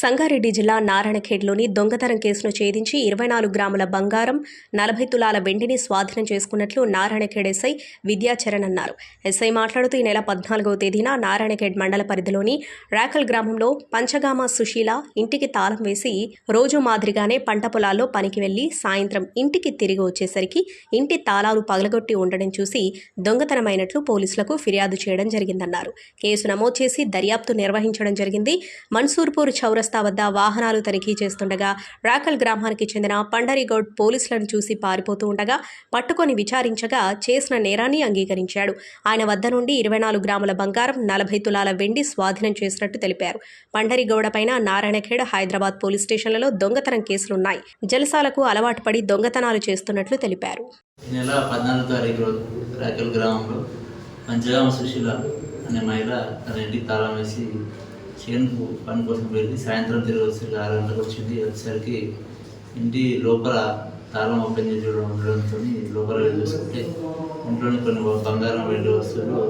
సంగారెడ్డి జిల్లా నారాయణఖేడ్లోని దొంగతనం కేసును ఛేదించి ఇరవై నాలుగు గ్రాముల బంగారం నలభై తులాల వెండిని స్వాధీనం చేసుకున్నట్లు నారాయణఖేడ్ ఎస్ఐ విద్యాచరణ్ అన్నారు. ఎస్ఐ మాట్లాడుతూ ఈ నెల పద్నాలుగవ తేదీన నారాయణఖేడ్ మండల పరిధిలోని రాకల్ గ్రామంలో పంచగామ సుశీల ఇంటికి తాళం వేసి రోజు మాదిరిగానే పంట పొలాల్లో పనికి వెళ్ళి సాయంత్రం ఇంటికి తిరిగి వచ్చేసరికి ఇంటి తాళాలు పగలగొట్టి ఉండడం చూసి దొంగతనమైనట్లు పోలీసులకు ఫిర్యాదు చేయడం జరిగిందన్నారు. కేసు నమోదు చేసి దర్యాప్తు నిర్వహించడం జరిగింది. మన్సూర్పూర్ చౌరస్తా వద్ద వాహనాలు తనిఖీ చేస్తుండగా రాకల్ గ్రామానికి చెందిన పండరిగౌడ్ పోలీసులను చూసి పారిపోతూ ఉండగా పట్టుకొని విచారించగా చేసిన నేరాన్ని అంగీకరించాడు. ఆయన వద్ద నుండి ఇరవై నాలుగు గ్రాముల బంగారం నలభై తులాల వెండి స్వాధీనం చేసినట్టు తెలిపారు. పండరిగౌడ పైన నారాయణఖేడ్ హైదరాబాద్ పోలీస్ స్టేషన్లలో దొంగతనం కేసులున్నాయి. జలసాలకు అలవాటు పడి దొంగతనాలు చేస్తున్నట్లు తెలిపారు. నెల పద్నాలుగు తారీఖు రోజు రాకల్ గ్రామంలో పంచగామ సుశీల అనే మహిళ తన ఇంటికి తాళం వేసి చేనుకు పని కోసం వెళ్ళి సాయంత్రం తిరిగి వచ్చేసరికి ఆరు గంటలకు వచ్చింది. వచ్చేసరికి ఇంటి లోపల తాళం ఓపెన్ చేసి ఉండడంతో లోపల వెళ్ళి చూసుకుంటే ఇంట్లోని కొన్ని బంగారం వెండి వస్తువులు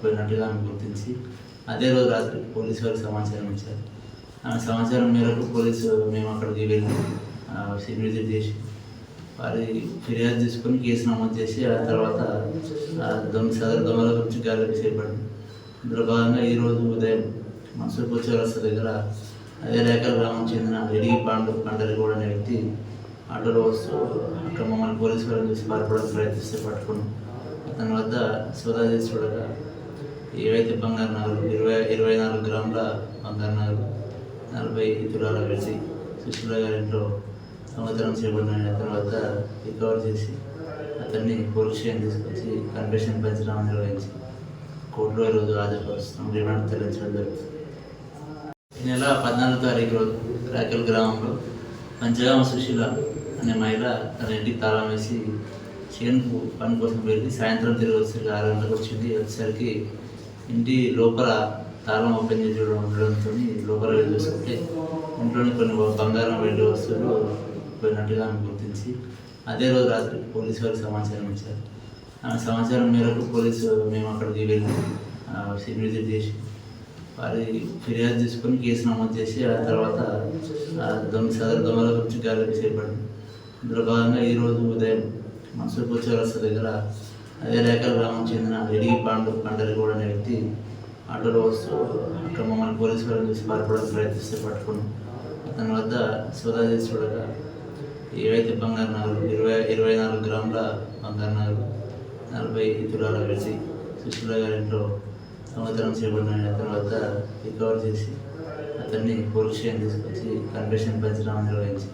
పోయినట్టుగా ఆమె గుర్తించి అదే రోజు రాత్రి పోలీసు వారికి సమాచారం ఇచ్చారు. ఆమె సమాచారం మేరకు పోలీసు మేము అక్కడికి వెళ్ళి సీన్ విజిట్ చేసి వారి ఫిర్యాదు తీసుకొని కేసు నమోదు చేసి ఆ తర్వాత ఆ దొంగ సదరు దొంగల గురించి గాలికి చేపడింది ఇందులో భాగంగా ఈరోజు ఉదయం మన్సూర్పూర్ చౌరస్తా దగ్గర. అదే రేఖల గ్రామం చెందిన ఎడిగి పాండు పండరి కూడా అనే వ్యక్తి ఆటోలో వస్తూ అక్కడ మమ్మల్ని పోలీసు వారిని చూసి పారిపోవడానికి ప్రయత్నిస్తే పట్టుకున్నాం అతని వద్ద సోదా చేసి చూడగా ఏవైతే బంగారు నగలు ఇరవై ఇరవై నాలుగు గ్రాముల బంగారు నగలు నలభై తులాల వెళ్ళి సుశీల గారింట్లో సంవత్సరం చేపడిన అతని వద్ద రికవర్ చేసి అతన్ని పోలీస్ స్టేషన్ తీసుకొచ్చి కన్వెన్షన్ పెంచడం నిర్వహించి కోర్టులో ఈరోజు హాజరుపరుస్తున్నాం రిమాండ్ తరలించడం జరుగుతుంది. ఈ నెల పద్నాలుగు తారీఖు రోజు రాకెల్ గ్రామంలో పంచగామ సుశీల అనే మహిళ తన ఇంటికి తాళం వేసి చేనుకు పని కోసం వెళ్ళి సాయంత్రం తిరిగి వచ్చేసరికి ఆరు గంటలకు వచ్చింది. వచ్చేసరికి ఇంటి లోపల తాళం ఓపెన్ చేసి చూడడం ఉండడంతో లోపల వెళ్ళి చూసుకుంటే ఇంట్లోని కొన్ని బంగారం వెళ్ళి వస్తువులు పోయినట్టుగా ఆమె గుర్తించి అదే రోజు రాత్రి పోలీసు వారికి సమాచారం ఇచ్చారు. ఆమె సమాచారం మేరకు పోలీసు మేము అక్కడికి వెళ్ళి సీన్ విజిట్ చేసి వారి ఫిర్యాదు తీసుకొని కేసు నమోదు చేసి ఆ తర్వాత దొంగ సదరు దొంగల గురించి గాలికి చేపడింది. ఇందులో భాగంగా ఈరోజు ఉదయం మన్సూర్పూర్ కూర్చోవలస దగ్గర అదే రేఖల గ్రామం చెందిన ఎడిగి పాండు పండరి కూడా అనే వ్యక్తి ఆటోలో వస్తూ అక్కడ మమ్మల్ని పోలీసు వాళ్ళని చూసి పారిపోవడానికి ప్రయత్నిస్తే పట్టుకున్నాం అతని వద్ద సోదా చేసి చూడగా ఏవైతే బంగారు నగలు ఇరవై ఇరవై నాలుగు గ్రాముల బంగారు నగలు నలభై తులాల వెళ్ళి సుశీల గారింట్లో సంవత్సరం చేపడిన అతని వద్ద రికవర్ చేసి అతన్ని పోలీస్ స్టేషన్ తీసుకొచ్చి కన్వెన్షన్ పెంచడం నిర్వహించి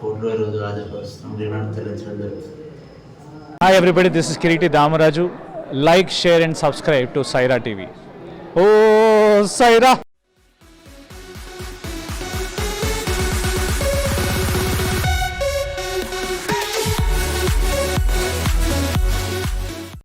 కోర్టులో ఈరోజు హాజరుపరుస్తాం రిమాండ్ తరలించడం జరుగుతుంది. Hi everybody this is Kireeti Damaraju like share and subscribe to Saira TV oh Sye Raa